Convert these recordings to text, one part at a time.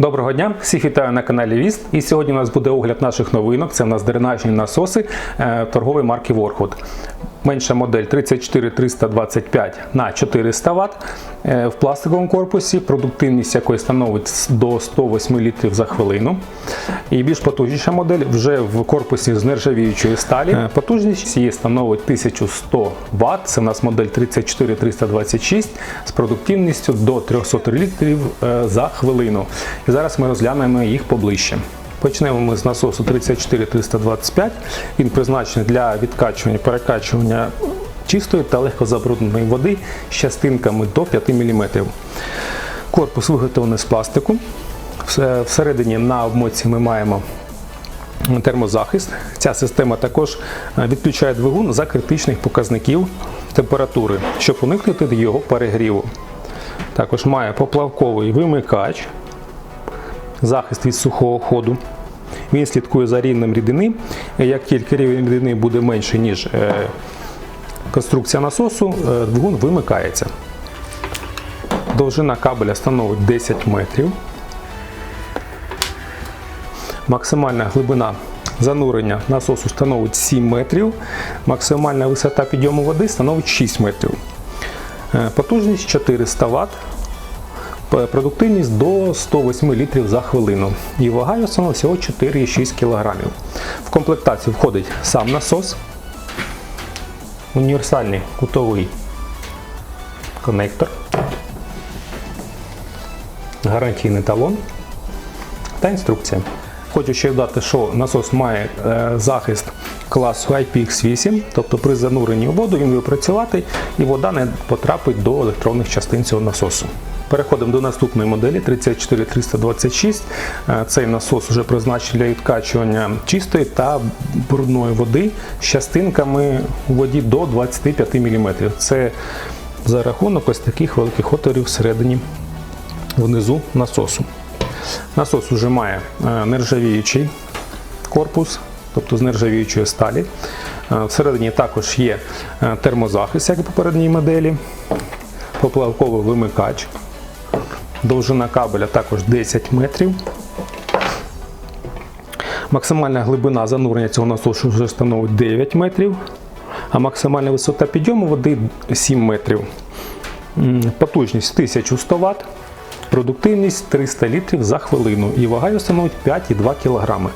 Доброго дня, всіх вітаю на каналі Віст. І сьогодні у нас буде огляд наших новинок. Це у нас дренажні насоси е, торгової марки Warhood. Менша модель 34325 на 400 Вт е, в пластиковому корпусі, продуктивність якої становить до 108 літрів за хвилину. І більш потужніша модель вже в корпусі з нержавіючої сталі. Е, Потужність її становить 1100 Вт. Це у нас модель 34326 з продуктивністю до 300 літрів е, за хвилину. І зараз ми розглянемо їх поближче. Почнемо ми з насосу 34325. Він призначений для відкачування перекачування чистої та легкозабрудненої води з частинками до 5 мм. Корпус виготовлений з пластику. Всередині на обмотці ми маємо термозахист. Ця система також е, відключає двигун за критичних показників температури, щоб уникнути його перегріву. Також має поплавковий вимикач, захист від сухого ходу. Він слідкує за рівнем рідини. Як тільки рівень рідини буде менший, ніж е, конструкція насосу, е, двигун вимикається. Довжина кабеля становить 10 метрів. Максимальна глибина занурення насосу становить 7 метрів. Максимальна висота підйому води становить 6 метрів. Е, Потужність 400 Вт. Продуктивність до 108 літрів за хвилину. І вага його становить всього 4,6 кг. В комплектацію входить сам насос, універсальний кутовий коннектор, гарантійний талон та інструкція. Хочу ще додати, що насос має е, захист класу IPX8, тобто при зануренні у воду він буде працювати і вода не потрапить до електронних частин цього насосу. Переходимо до наступної моделі 34326. Е, Цей насос вже призначений для відкачування чистої та брудної води з частинками у воді до 25 мм. Це за рахунок ось таких великих отворів всередині внизу насосу. Насос вже має е, нержавіючий корпус, тобто з нержавіючої сталі. Е, Всередині також є е, термозахист, як і попередній моделі, поплавковий вимикач. Довжина кабеля також 10 метрів. Максимальна глибина занурення цього насосу вже становить 9 метрів, а максимальна висота підйому води 7 метрів. Потужність 1100 Вт, продуктивність 300 літрів за хвилину і вага становить 5,2 кг.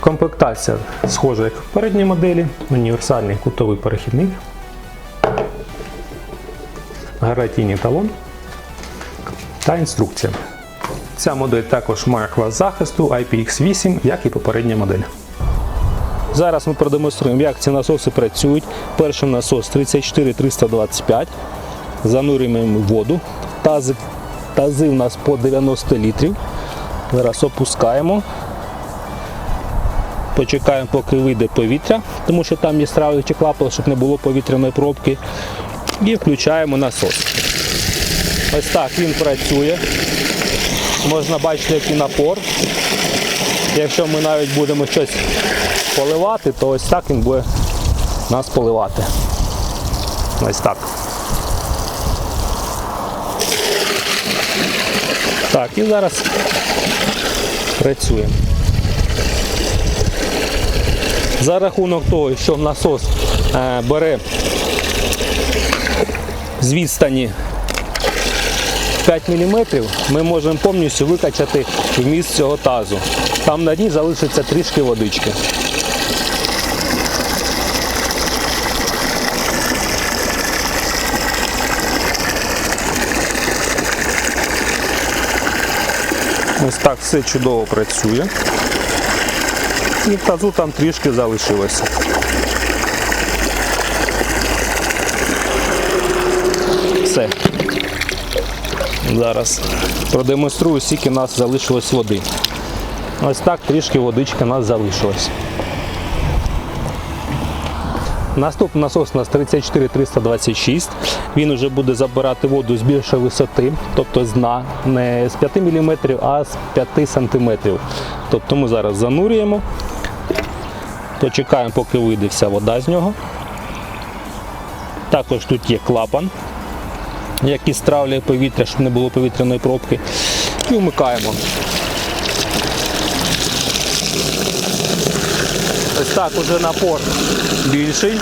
Комплектація схожа як в передній моделі, універсальний кутовий перехідник, гарантійний талон та інструкція. Ця модель також має клас захисту IPX8, як і попередня модель. Зараз ми продемонструємо, як ці насоси працюють. Перший насос 34325. Занурюємо воду. Тази, тази у нас по 90 літрів. Зараз опускаємо. Почекаємо, поки вийде повітря, тому що там є стравлюючий клапан, щоб не було повітряної пробки. І включаємо насос. Ось так він працює. Можна бачити, який напор. Якщо ми навіть будемо щось поливати, то ось так він буде нас поливати. Ось так. Так, і зараз працює. За рахунок того, що насос е, бере з відстані 5 мм, ми можемо повністю викачати вміст цього тазу. Там на дні залишиться трішки водички. Ось так все чудово працює. І в тазу там трішки залишилося. Все. Зараз продемонструю, скільки у нас залишилось води. Ось так трішки водички у нас залишилось. Наступний насос у нас 34326. Він вже буде забирати воду з більшої висоти, тобто з дна, не з 5 мм, а з 5 см. Тобто ми зараз занурюємо, почекаємо, поки вийде вся вода з нього. Також тут є клапан, який стравлює повітря, щоб не було повітряної пробки. І вмикаємо. Ось так уже напор більший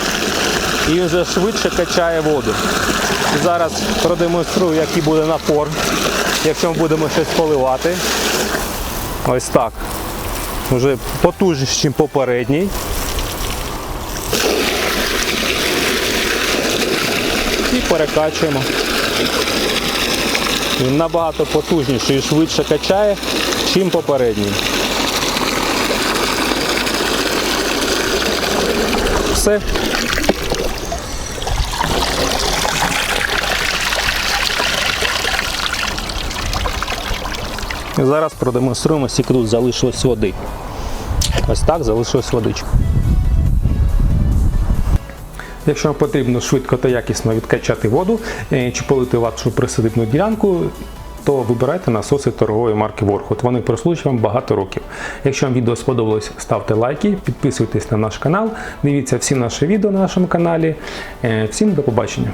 і вже швидше качає воду. Зараз продемонструю, який буде напор, якщо ми будемо щось поливати. Ось так. Вже потужніший, ніж попередній. І перекачуємо. Він набагато потужніший і швидше качає, чим попередній. Все. І зараз продемонструємо, скільки тут залишилось води. Ось так залишилось водичка. Якщо вам потрібно швидко та якісно відкачати воду е, чи полити вашу присадибну ділянку, то вибирайте насоси торгової марки Ворхот. Вони прослужать вам багато років. Якщо вам відео сподобалось, ставте лайки, підписуйтесь на наш канал, дивіться всі наші відео на нашому каналі. Е, Всім до побачення!